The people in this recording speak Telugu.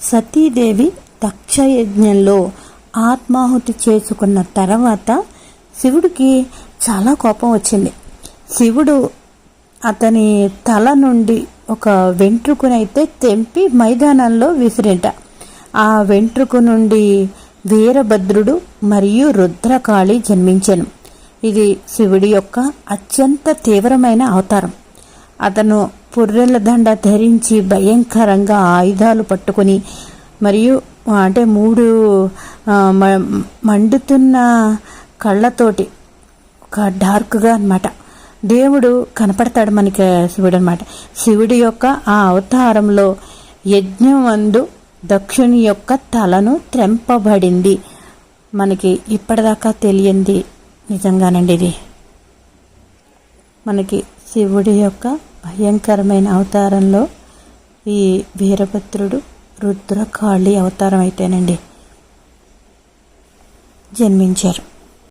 సతీదేవి దక్షయజ్ఞంలో ఆత్మాహుతి చేసుకున్న తర్వాత శివుడికి చాలా కోపం వచ్చింది. శివుడు అతని తల నుండి ఒక వెంట్రుకనైతే తెంపి మైదానంలో విసిరింట. ఆ వెంట్రుకు నుండి వీరభద్రుడు మరియు రుద్రకాళి జన్మించాను. ఇది శివుడి యొక్క అత్యంత తీవ్రమైన అవతారం. అతను పుర్రెల దండ ధరించి భయంకరంగా ఆయుధాలు పట్టుకొని మరియు అంటే మూడు మ- మండుతున్న కళ్ళతోటి ఒక డార్క్గా అనమాట దేవుడు కనపడతాడు మనకి శివుడు అనమాట శివుడి యొక్క ఆ అవతారంలో యజ్ఞం దక్షుని యొక్క తలను త్రెంపబడింది. మనకి ఇప్పటిదాకా తెలియంది నిజంగానండి ఇది. మనకి శివుడి యొక్క భయంకరమైన అవతారంలో ఈ వీరభద్రుడు రుద్రకాళి అవతారం అయితేనండి జన్మించారు.